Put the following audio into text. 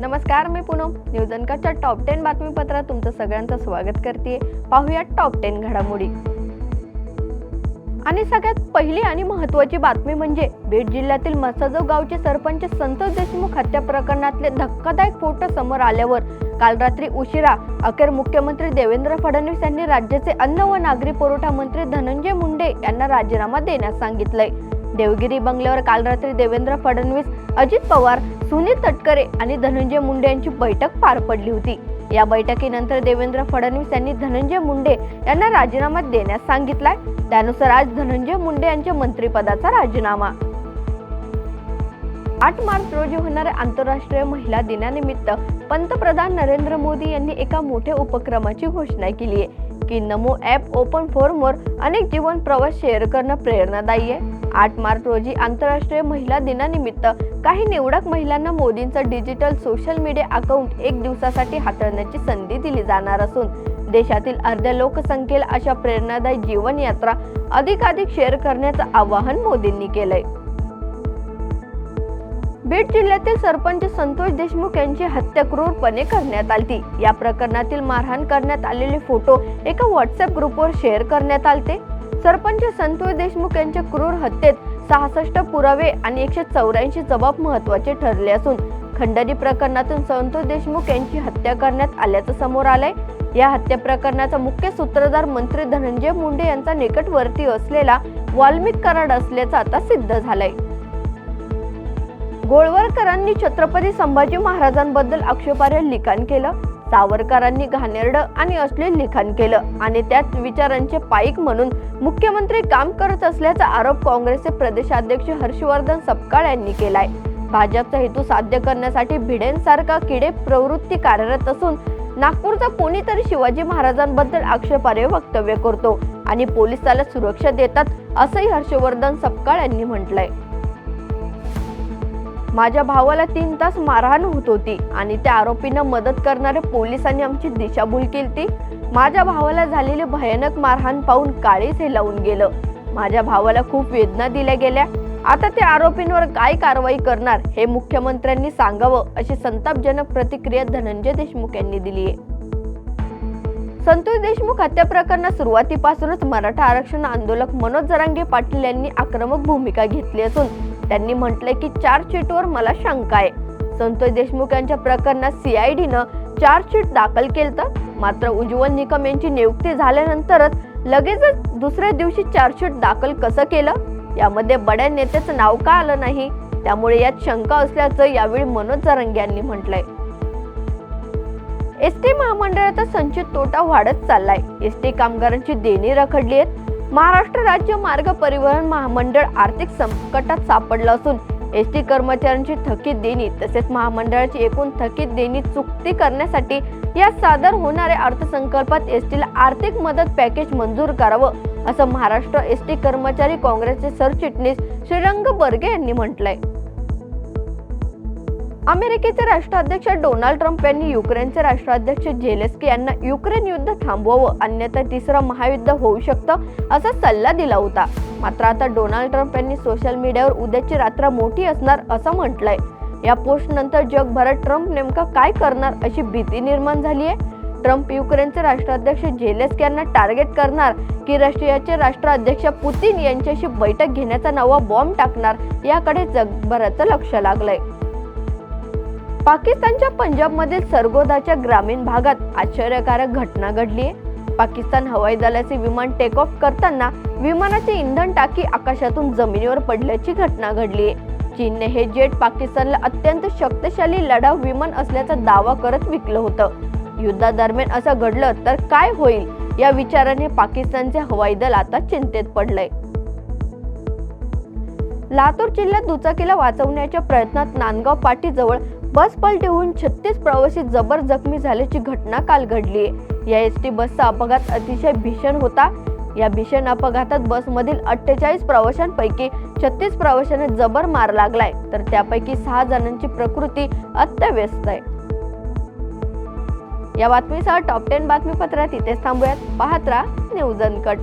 नमस्कार मी पूनम. न्यूज अनकटच्या टॉप टेन बातमीपत्रात तुमचं सगळ्यांचं स्वागत करते पाहूया टॉप टेन घडामोडी. आणि सगळ्यात पहिली आणि महत्त्वाची बातमी म्हणजे बीड जिल्ह्यातील मसाजो गावचे सरपंच संतोष देशमुख हत्या प्रकरणातले धक्कादायक फोटो समोर आल्यावर काल रात्री उशिरा अखेर मुख्यमंत्री देवेंद्र फडणवीस यांनी राज्याचे अन्न व नागरी पुरवठा मंत्री धनंजय मुंडे यांना राजीनामा देण्यास सांगितलंय. देवगिरी बंगल्यावर काल रात्री देवेंद्र फडणवीस अजित पवार सुनील तटकरे आणि धनंजय मुंडे यांची बैठक पार पडली होती. या बैठकीनंतर देवेंद्र फडणवीस यांनी धनंजय मुंडे यांना राजीनामा देण्यास सांगितलाय. त्यानुसार आज धनंजय मुंडे यांच्या मंत्रिपदाचा राजीनामा. आठ मार्च रोजी होणाऱ्या आंतरराष्ट्रीय महिला दिनानिमित्त पंतप्रधान नरेंद्र मोदी यांनी एका मोठ्या उपक्रमाची घोषणा केली आहे की नमो ॲप ओपन फोरमवर अनेक जीवन प्रवास शेअर करणं प्रेरणादायी आहे. आठ मार्च रोजी आंतरराष्ट्रीय महिला दिनानिमित्त काही निवडक महिलांना मोदींचं डिजिटल सोशल मीडिया अकाउंट एक दिवसासाठी हाताळण्याची संधी दिली जाणार असून देशातील अर्ध्या लोकसंख्येला अशा प्रेरणादायी जीवनयात्रा अधिकाधिक शेअर करण्याचं आवाहन मोदींनी केलंय. बीड जिल्ह्यातील सरपंच संतोष देशमुख यांची हत्या क्रूरपणे करण्यात आली या प्रकरणातील मारहाण करण्यात आलेले फोटो एका व्हॉट्सअप ग्रुपवर शेअर करण्यात आले सरपंच संतोष देशमुख यांच्या क्रूर हत्येत सहासष्ट पुरावे आणि एकशे चौऱ्याऐंशी जबाब महत्त्वाचे ठरले असून खंडणी प्रकरणातून संतोष देशमुख यांची हत्या करण्यात आल्याचं समोर आलंय. या हत्या प्रकरणाचा मुख्य सूत्रधार मंत्री धनंजय मुंडे यांचा निकटवर्ती असलेला वाल्मिक कराड असल्याचं आता सिद्ध झालंय. गोळवरकरांनी छत्रपती संभाजी महाराजांबद्दल आक्षेपार्ह लिखाण केलं सावरकरांनी घाणेरडं आणि अश्लील लिखाण केलं आणि त्यात विचारांचे पाईक म्हणून मुख्यमंत्री काम करत असल्याचा आरोप काँग्रेसचे प्रदेशाध्यक्ष हर्षवर्धन सपकाळ यांनी केलाय. भाजपचा हेतू साध्य करण्यासाठी भिडेंसारखा किडे प्रवृत्ती कार्यरत असून नागपूरचा कोणीतरी शिवाजी महाराजांबद्दल आक्षेपार्ह वक्तव्य करतो आणि पोलिसाला सुरक्षा देतात असंही हर्षवर्धन सपकाळ यांनी म्हटलंय. माझ्या भावाला तीन तास मारहाण होत होती आणि त्या आरोपींना मदत करणाऱ्या पोलिसांनी आमची दिशाभूल केली माझ्या भावाला झालेली भयानक मारहाण पाहून काळीच हे लावून गेलं. माझ्या भावाला खूप वेदना दिल्या गेल्या. आता त्या आरोपींवर काय कारवाई करणार हे मुख्यमंत्र्यांनी सांगावं अशी संतापजनक प्रतिक्रिया धनंजय देशमुख यांनी दिली आहे. संतोष देशमुख हत्या प्रकरणात सुरुवातीपासूनच मराठा आरक्षण आंदोलक मनोज जरांगे पाटील यांनी आक्रमक भूमिका घेतली असून त्यांनी म्हटलंय की चार्जशीटवर मला शंका आहे. संतोष देशमुख यांच्या प्रकरणात सीआयडीनं चार्जशीट दाखल केलं मात्र उज्ज्वल निकम यांची नियुक्ती झाल्यानंतरच लगेचच दुसऱ्या दिवशी चार्जशीट दाखल कसं केलं? यामध्ये बड्या नेत्याचं नाव का आलं नाही? त्यामुळे यात शंका असल्याचं यावेळी मनोज जरंगे यांनी म्हटलंय. एस टी महामंडळाचा संचित तोटा वाढत चाललाय. एस टी कामगारांची देणी रखडली आहेत. महाराष्ट्र राज्य मार्ग परिवहन महामंडळ आर्थिक संकटात सापडलं असून एस टी कर्मचाऱ्यांची थकीत देणी तसेच महामंडळाची एकूण थकीत देणी चुकती करण्यासाठी या सादर होणाऱ्या अर्थसंकल्पात एस टीला आर्थिक मदत पॅकेज मंजूर करावं असं महाराष्ट्र एस टी कर्मचारी काँग्रेसचे सरचिटणीस श्रीरंग बर्गे यांनी म्हटलंय. अमेरिकेचे राष्ट्राध्यक्ष डोनाल्ड ट्रम्प यांनी युक्रेनचे राष्ट्राध्यक्ष झेलेस्की यांना युक्रेन युद्ध थांबवावं अन्यथा तिसरं महायुद्ध होऊ शकतं असा सल्ला दिला होता. मात्र आता डोनाल्ड ट्रम्प यांनी सोशल मीडियावर उद्याची रात्र मोठी असणार असं म्हटलंय. या पोस्ट नंतर जगभरात ट्रम्प नेमका काय करणार अशी भीती निर्माण झाली आहे ट्रम्प युक्रेनचे राष्ट्राध्यक्ष झेलेस्की यांना टार्गेट करणार की रशियाचे राष्ट्राध्यक्ष पुतीन यांच्याशी बैठक घेण्याचा नवा बॉम्ब टाकणार याकडे जगभराचं लक्ष लागलंय. पाकिस्तानच्या पंजाबमधील सरगोदाच्या ग्रामीण भागात आश्चर्यकारक घटना घडली आहे. पाकिस्तान हवाई दलाचे विमान टेक ऑफ करताना विमानाची इंधन टाकी आकाशातून जमिनीवर पडल्याची घटना घडली आहे. चीनने हे जेट पाकिस्तानला अत्यंत शक्तिशाली लढाऊ विमान असल्याचा दावा करत विकलं होतं. युद्धादरम्यान असं घडलं तर काय होईल? या विचाराने पाकिस्तानचे हवाई दल आता चिंतेत पडलंय. लातूर जिल्ह्यात दुचाकीला वाचवण्याच्या प्रयत्नात नांदगाव पाटीजवळ बस पलटी होऊन छत्तीस प्रवासी जबर जखमी झाल्याची घटना काल घडली. आहे या एस टी बसचा अपघात अतिशय भीषण होता. या भीषण अपघातात बसमधील अठ्ठेचाळीस प्रवाशांपैकी छत्तीस प्रवाशांना जबर मार लागलाय. तर त्यापैकी सहा जणांची प्रकृती अत्यव्यस्त आहे. या बातमीसह टॉप टेन बातमीपत्रात इथेच थांबूयात. पाहत राहा न्यूज अनकट